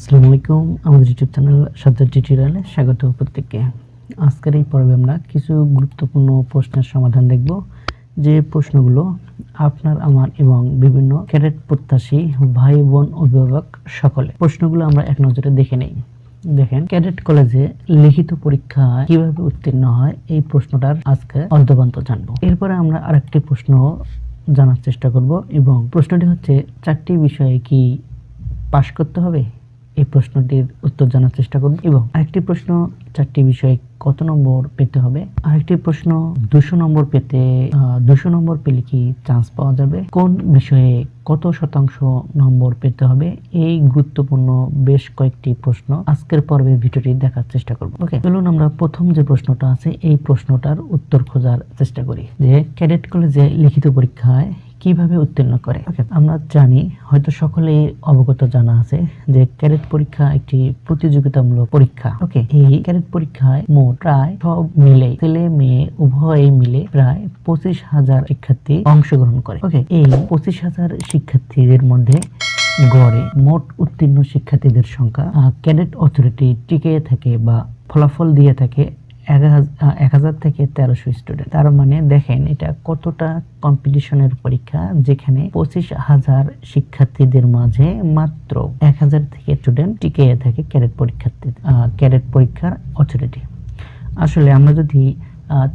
আসসালামু আলাইকুম, আমাদের ইউটিউব চ্যানেল সাজ্জাদ টিউটোরিয়ালে স্বাগত প্রত্যেককে। আজকের এই পর্বে আমরা কিছু গুরুত্বপূর্ণ প্রশ্নের সমাধান দেখব। যে প্রশ্নগুলো আপনার, আমার এবং বিভিন্ন ক্যাডেট প্রত্যাশী ভাই, বোন, অভিভাবক সকলে, প্রশ্নগুলো আমরা এক নজরে দেখে নেই। দেখেন, ক্যাডেট কলেজে লিখিত পরীক্ষা কীভাবে উত্তীর্ণ হয়, এই প্রশ্নটার আজকে অর্ধবান্ত জানব। এরপরে আমরা আরেকটি প্রশ্ন জানার চেষ্টা করব এবং প্রশ্নটি হচ্ছে, চারটি বিষয়ে কি পাশ করতে হবে? এই প্রশ্নটির উত্তর জানার চেষ্টা করব এবং আরেকটি প্রশ্ন, চারটি বিষয়ে কত নম্বর পেতে হবে? আরেকটি প্রশ্ন, দুশো নম্বর পেতে দুশো নম্বর পেলে কি চান্স পাওয়া যাবে? কোন বিষয়ে কত শতাংশ নম্বর পেতে হবে? এই গুরুত্বপূর্ণ বেশ কয়েকটি প্রশ্ন আজকের পর্বে ভিডিওটি দেখার চেষ্টা করব। ওকে চলুন আমরা প্রথম যে প্রশ্নটা আছে, এই প্রশ্নটার উত্তর খোঁজার চেষ্টা করি। যে ক্যাডেট কলেজে লিখিত পরীক্ষায় কীভাবে উত্তীর্ণ করে? ওকে আমরা জানি হয়তো সকলেই অবগত জানা আছে যে ক্যাডেট পরীক্ষা একটি প্রতিযোগিতামূলক পরীক্ষা। ওকে এই ক্যাডেট পরীক্ষায় মোট প্রায় সব মিলে ছেলে মেয়ে উভয়ে মিলে প্রায় পঁচিশ হাজার শিক্ষার্থী অংশগ্রহণ করে। ওকে এই পঁচিশ হাজার শিক্ষার্থীদের মধ্যে গড়ে মোট উত্তীর্ণ শিক্ষার্থীদের সংখ্যা ক্যাডেট অথরিটি টিকে থাকে বা ফলাফল দিয়ে থাকে এক হাজার থেকে তেরোশো স্টুডেন্ট তার মানে দেখেন এটা কতটা কম্পিটিশনের পরীক্ষা, যেখানে পঁচিশ হাজার শিক্ষার্থীদের মাঝে মাত্র এক হাজার থেকে স্টুডেন্ট টিকে থাকে ক্যাডেট পরীক্ষার্থী ক্যাডেট পরীক্ষার অথরিটি আসলে আমরা যদি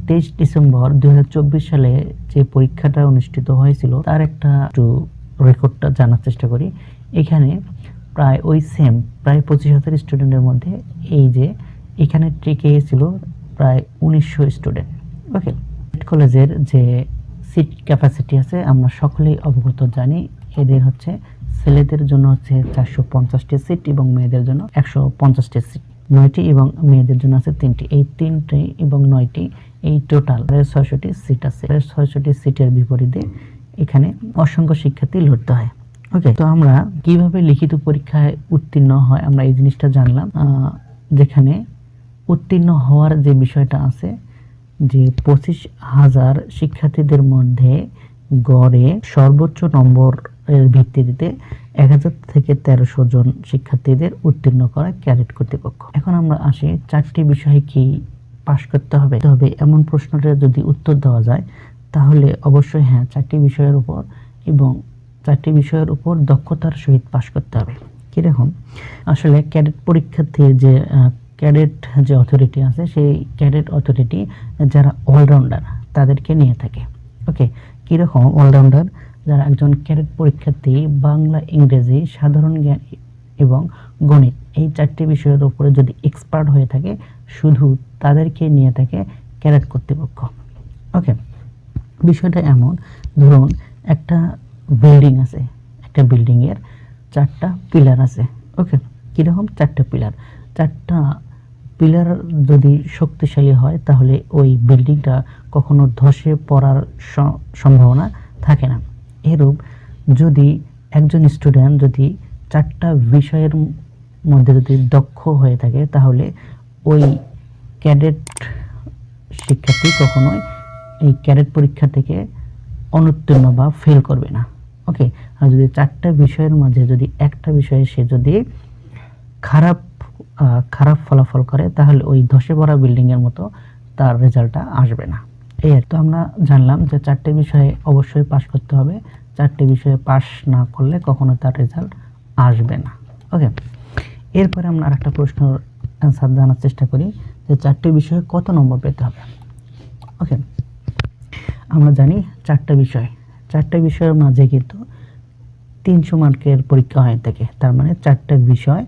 তেইশ ডিসেম্বর দু হাজার চব্বিশ সালে যে পরীক্ষাটা অনুষ্ঠিত হয়েছিল, তার একটা একটু রেকর্ডটা জানার চেষ্টা করি। এখানে প্রায় ওই সেম প্রায় পঁচিশ হাজার স্টুডেন্টের মধ্যে এই যে এখানে টিকে ছিল প্রায় উনিশশো স্টুডেন্ট ওকে কলেজের যে সিট ক্যাপাসিটি আছে, আমরা সকলেই অবগত জানি, এদের হচ্ছে ছেলেদের জন্য হচ্ছে চারশো পঞ্চাশটি সিট এবং মেয়েদের জন্য একশো পঞ্চাশটি সিট নয়টি এবং মেয়েদের জন্য আছে তিনটি। এই তিনটি এবং নয়টি, এই টোটাল ছয়শটি সিট আছে। ছয়শটি সিটের বিপরীতে এখানে অসংখ্য শিক্ষার্থী লড়তে হয়। ওকে তো আমরা কীভাবে লিখিত পরীক্ষায় উত্তীর্ণ হয় আমরা এই জিনিসটা জানলাম। যেখানে উত্তীর্ণ হওয়ার যে বিষয়টা আছে, যে পঁচিশ হাজার শিক্ষার্থীদের মধ্যে গড়ে সর্বোচ্চ নম্বরের ভিত্তিতে এক হাজার থেকে তেরোশো জন শিক্ষার্থীদের উত্তীর্ণ করা ক্যাডেট কর্তৃপক্ষ। এখন আমরা আসি, চারটি বিষয়ে কি পাশ করতে হবে? তবে এমন প্রশ্নটা যদি উত্তর দেওয়া যায়, তাহলে অবশ্যই হ্যাঁ চারটি বিষয়ের উপর এবং চারটি বিষয়ের উপর দক্ষতার সহিত পাশ করতে হবে। কীরকম? আসলে ক্যাডেট পরীক্ষার্থীর যে ক্যাডেট যে অথরিটি আছে, সেই ক্যাডেট অথরিটি যারা অলরাউন্ডার তাদেরকে নিয়ে থাকে। ওকে, কীরকম অলরাউন্ডার যারা একজন ক্যাডেট পরীক্ষার্থী, বাংলা, ইংরেজি, সাধারণ জ্ঞান এবং গণিত, এই চারটি বিষয়ের উপরে যদি এক্সপার্ট হয়ে থাকে, শুধু তাদেরকে নিয়ে থাকে ক্যাডেট কর্তৃপক্ষ। ওকে, বিষয়টা এমন, ধরুন একটা বিল্ডিং আছে, একটা বিল্ডিংয়ের চারটা পিলার আছে। ওকে, কীরকম? চারটা পিলার চারটা পিলার যদি শক্তিশালী হয়, তাহলে ওই বিল্ডিংটা কখনো ধসে পড়ার সম্ভাবনা থাকে না। এরূপ যদি একজন স্টুডেন্ট যদি চারটা বিষয়ের মধ্যে যদি দক্ষ হয়ে থাকে, তাহলে ওই ক্যাডেট শিক্ষার্থী কখনোই এই ক্যাডেট পরীক্ষা থেকে অনুত্তীর্ণ বা ফেল করবে না। ওকে? আর যদি চারটা বিষয়ের মাঝে যদি একটা বিষয়ে সে যদি খারাপ খারাপ ফলাফল করে, তাহলে ওই ধসে পড়া বিল্ডিংয়ের মতো তার রেজাল্টটা আসবে না। এই তো আমরা জানলাম যে চারটে বিষয়ে অবশ্যই পাশ করতে হবে। চারটে বিষয়ে পাশ না করলে কখনো তার রেজাল্ট আসবে না। ওকে এরপরে আমরা আরেকটা প্রশ্ন অ্যান্সার জানার চেষ্টা করি যে চারটে বিষয়ে কত নম্বর পেতে হবে? ওকে আমরা জানি চারটে বিষয়। চারটে বিষয়ের মাঝে কিন্তু তিনশো মার্কের পরীক্ষা হয়ে থাকে। তার মানে চারটে বিষয়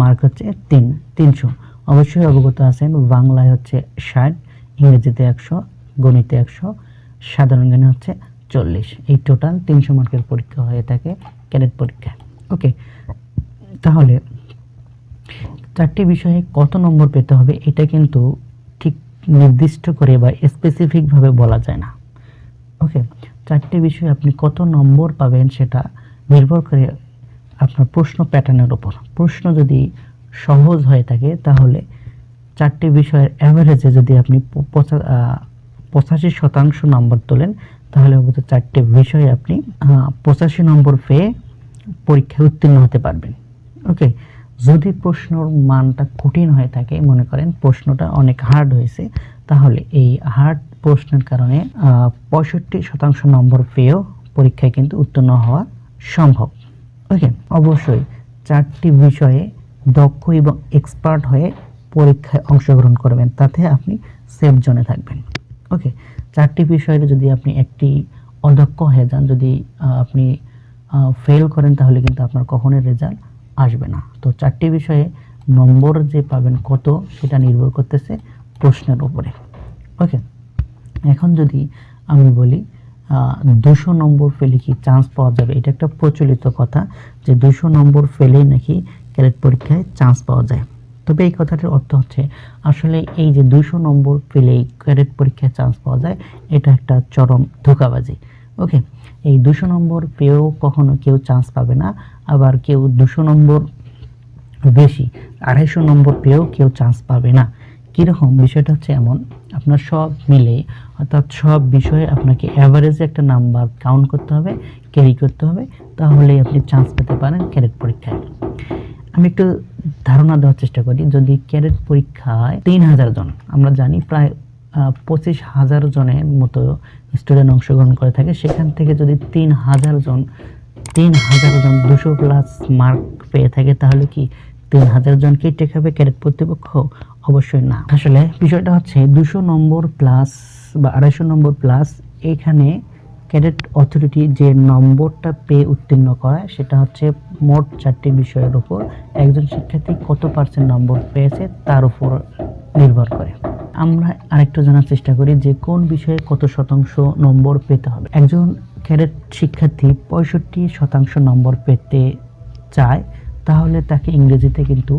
মার্ক হচ্ছে তিন, তিনশো। অবশ্যই অবগত আছেন, বাংলায় হচ্ছে ষাট, ইংরেজিতে একশো, গণিতে একশো, সাধারণ জ্ঞানে হচ্ছে চল্লিশ। এই টোটাল তিনশো মার্কের পরীক্ষা হয়ে থাকে ক্যাডেট পরীক্ষা ওকে, তাহলে চারটি বিষয়ে কত নম্বর পেতে হবে এটা কিন্তু ঠিক নির্দিষ্ট করে বা স্পেসিফিকভাবে বলা যায় না। ওকে, চারটি বিষয়ে আপনি কত নম্বর পাবেন সেটা নির্ভর করে আপনার প্রশ্ন প্যাটার্নের উপর। প্রশ্ন যদি সহজ হয়ে থাকে, তাহলে চারটি বিষয়ের অ্যাভারেজে যদি আপনি পঁচা- পঁচাশি শতাংশ নম্বর তোলেন, তাহলে অবশ্য চারটে বিষয়ে আপনি পঁচাশি নম্বর পেয়ে পরীক্ষায় উত্তীর্ণ হতে পারবেন। ওকে যদি প্রশ্নর মানটা কঠিন হয়ে থাকে, মনে করেন প্রশ্নটা অনেক হার্ড হয়েছে, তাহলে এই হার্ড প্রশ্নের কারণে পঁয়ষট্টি শতাংশ নম্বর পেয়েও পরীক্ষায় কিন্তু উত্তীর্ণ হওয়া সম্ভব। ওকে অবশ্যই চারটি বিষয়ে দক্ষ এবং এক্সপার্ট হয়ে পরীক্ষায় অংশগ্রহণ করবেন, তাতে আপনি সেফ জোনে থাকবেন। ওকে চারটি বিষয়ে যদি আপনি একটি অদক্ষ হয়ে যান, যদি আপনি ফেল করেন, তাহলে কিন্তু আপনার কখনোই রেজাল্ট আসবে না। তো চারটি বিষয়ে নম্বর যে পাবেন কত, সেটা নির্ভর করতেছে প্রশ্নের উপরে। ওকে এখন যদি আমি বলি দুশো নম্বর ফেলে কি চান্স পাওয়া যাবে? এটা একটা প্রচলিত কথা যে দুশো নম্বর ফেলেই নাকি ক্যারেট পরীক্ষায় চান্স পাওয়া যায়। তবে এই কথাটির অর্থ হচ্ছে, আসলে এই যে দুশো নম্বর পেলেই ক্যারেট পরীক্ষায় চান্স পাওয়া যায়, এটা একটা চরম ধোকাবাজি। ওকে এই দুশো নম্বর পেয়েও কখনো কেউ চান্স পাবে না, আবার কেউ দুশো নম্বর বেশি, আড়াইশো নম্বর পেয়েও কেউ চান্স পাবে না। কীরকম বিষয়টা হচ্ছে এমন? আপনার সব মিলে, অর্থাৎ সব বিষয়ে আপনাকে অ্যাভারেজে একটা নাম্বার কাউন্ট করতে হবে ক্যারি করতে হবে, তাহলেই আপনি চান্স পেতে পারেন ক্যারেট পরীক্ষায়। আমি একটু ধারণা দেওয়ার চেষ্টা করি, যদি ক্যারেট পরীক্ষায় তিন হাজার জন, আমরা জানি প্রায় পঁচিশ হাজার জনের মতো স্টুডেন্ট অংশগ্রহণ করে থাকে, সেখান থেকে যদি তিন হাজার জন, তিন হাজার জন দুশো প্লাস মার্ক পেয়ে থাকে, তাহলে কি তিন হাজার জনকেই টেকাবে ক্যারেট কর্তৃপক্ষ? অবশ্যই না। আসলে বিষয়টা হচ্ছে দুশো নম্বর প্লাস বা আড়াইশো নম্বর প্লাস এখানে ক্যাডেট অথরিটি যে নম্বরটা পেয়ে উত্তীর্ণ করায় সেটা হচ্ছে মোট চারটি বিষয়ের উপর। একজন শিক্ষার্থী কত পার্সেন্ট নম্বর পেয়েছে তার উপর নির্ভর করে। আমরা আরেকটু জানার চেষ্টা করি যে কোন বিষয়ে কত শতাংশ নম্বর পেতে হবে। একজন ক্যাডেট শিক্ষার্থী পঁয়ষট্টি শতাংশ নম্বর পেতে চায়, তাহলে তাকে ইংরেজিতে কিন্তু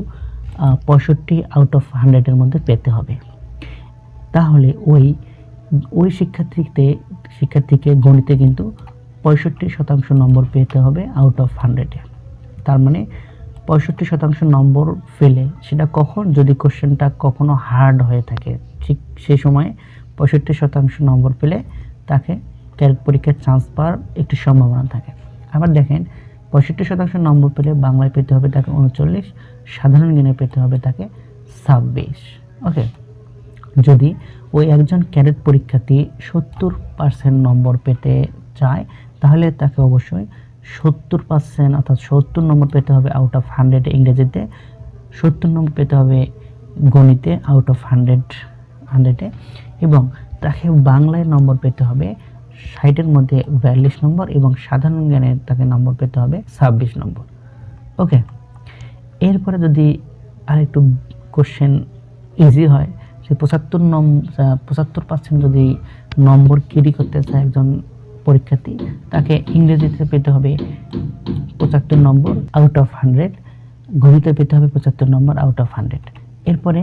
পঁয়ষট্টি আউট অফ হান্ড্রেডের মধ্যে পেতে হবে। তাহলে ওই ওই শিক্ষার্থীতে, শিক্ষার্থীকে গণিতে কিন্তু পঁয়ষট্টি শতাংশ নম্বর পেতে হবে আউট অফ হান্ড্রেডে তার মানে পঁয়ষট্টি শতাংশ নম্বর ফেলে সেটা কখন, যদি কোশ্চেনটা কখনো হার্ড হয়ে থাকে, ঠিক সেই সময় পঁয়ষট্টি শতাংশ নম্বর পেলে তাকে ক্যারেট পরীক্ষার চান্স পাওয়ার একটি সম্ভাবনা থাকে। আবার দেখেন পঁয়ষট্টি শতাংশ নম্বর পেলে বাংলায় পেতে হবে তাকে উনচল্লিশ, সাধারণ জ্ঞানে পেতে হবে তাকে ছাব্বিশ। ওকে যদি ওই একজন ক্যাডেট পরীক্ষার্থী সত্তর পার্সেন্ট নম্বর পেতে চায়, তাহলে তাকে অবশ্যই সত্তর পার্সেন্ট অর্থাৎ সত্তর নম্বর পেতে হবে আউট অফ হান্ড্রেড ইংরেজিতে, সত্তর নম্বর পেতে হবে গণিতে আউট অফ হান্ড্রেড হান্ড্রেডে এবং তাকে বাংলায় নম্বর পেতে হবে ষাটের মধ্যে বিয়াল্লিশ নম্বর এবং সাধারণ জ্ঞানে তাকে নম্বর পেতে হবে ছাব্বিশ নম্বর। ওকে, এরপরে যদি আরেকটু কোশ্চেন ইজি হয়, সে পঁচাত্তর নম পঁচাত্তর পার্সেন্ট যদি নম্বর ক্যারি করতে চায় একজন পরীক্ষার্থী, তাকে ইংরেজিতে পেতে হবে পঁচাত্তর নম্বর আউট অফ হান্ড্রেড গণিতে পেতে হবে পঁচাত্তর নম্বর আউট অফ হান্ড্রেড এরপরে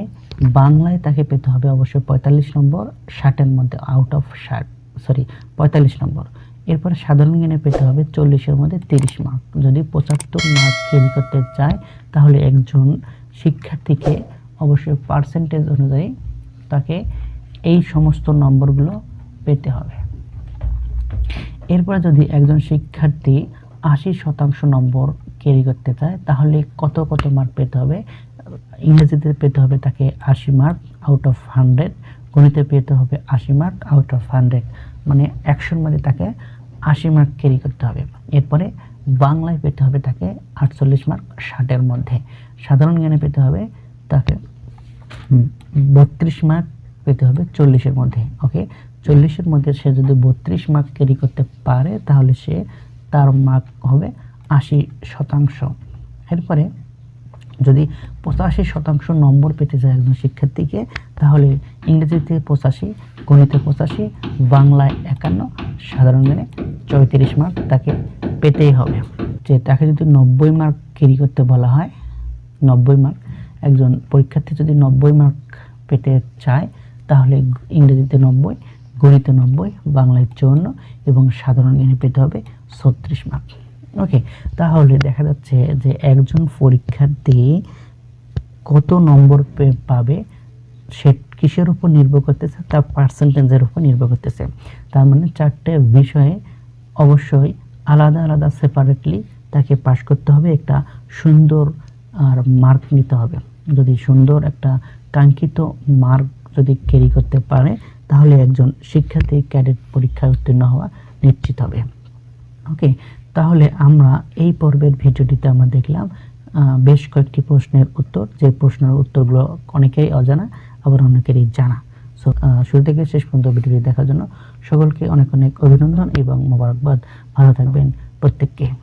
বাংলায় তাকে পেতে হবে অবশ্যই পঁয়তাল্লিশ নম্বর, ষাটের মধ্যে আউট অফ ষাট। সরি, পঁয়তাল্লিশ নম্বর। এরপরে সাধারণ জ্ঞানে পেতে হবে চল্লিশের মধ্যে তিরিশ মার্ক যদি পঁচাত্তর মার্ক ক্যারি করতে চায়, তাহলে একজন শিক্ষার্থীকে অবশ্যই পার্সেন্টেজ অনুযায়ী তাকে এই সমস্ত নম্বরগুলো পেতে হবে। এরপরে যদি একজন শিক্ষার্থী আশি শতাংশ নম্বর ক্যারি করতে চায়, তাহলে কত কত মার্ক পেতে হবে? ইংরেজিতে পেতে হবে তাকে আশি মার্ক আউট অফ হান্ড্রেড গণিতে পেতে হবে আশি মার্ক আউট অফ হান্ড্রেড মানে একশোর মধ্যে তাকে আশি মার্ক ক্যারি করতে হবে। এরপরে বাংলায় পেতে হবে তাকে আটচল্লিশ মার্ক ষাটের মধ্যে। সাধারণ জ্ঞানে পেতে হবে তাকে বত্রিশ মার্ক পেতে হবে চল্লিশের মধ্যে। ওকে চল্লিশের মধ্যে সে যদি বত্রিশ মার্ক ক্যারি করতে পারে, তাহলে সে তার মার্ক হবে আশি শতাংশ। এরপরে যদি পঁচাশি শতাংশ নম্বর পেতে যায় একজন শিক্ষার্থীকে, তাহলে ইংরেজিতে পঁচাশি, গণিতে পঁচাশি, বাংলায় একান্ন, সাধারণ জ্ঞানে চৌত্রিশ মার্ক তাকে পেতেই হবে। যে তাকে যদি নব্বই মার্ক ক্যারি করতে বলা হয়, নব্বই মার্ক একজন পরীক্ষার্থী যদি নব্বই মার্ক পেতে চায়, তাহলে ইংরেজিতে নব্বই, গণিতে নব্বই, বাংলায় চুয়ান্ন এবং সাধারণ জ্ঞানে পেতে হবে ছত্রিশ মার্ক ওকে তাহলে দেখা যাচ্ছে যে একজন পরীক্ষার্থী কত নম্বর পাবে, সে কিসের উপর নির্ভর করতেছে? তার পার্সেন্টেজের উপর নির্ভর করতেছে। তার মানে চারটে বিষয়ে অবশ্যই আলাদা আলাদা সেপারেটলি তাকে পাশ করতে হবে, একটা সুন্দর আর মার্ক নিতে হবে। যদি সুন্দর একটা কাঙ্ক্ষিত মার্ক যদি ক্যারি করতে পারে, তাহলে একজন শিক্ষার্থী ক্যাডেট পরীক্ষায় উত্তীর্ণ হওয়া নিশ্চিত হবে। ওকে তাহলে আমরা এই পর্বের ভিডিওটিতে আমরা দেখলাম বেশ কয়েকটি প্রশ্নের উত্তর। যে প্রশ্নের উত্তরগুলো অনেকেরই অজানা, আবার অনেকেরই জানা। সো শুরু থেকে শেষ পর্যন্ত ভিডিওটি দেখার জন্য সকলকে অনেক অনেক অভিনন্দন এবং মোবারকবাদ। ভালো থাকবেন প্রত্যেককে।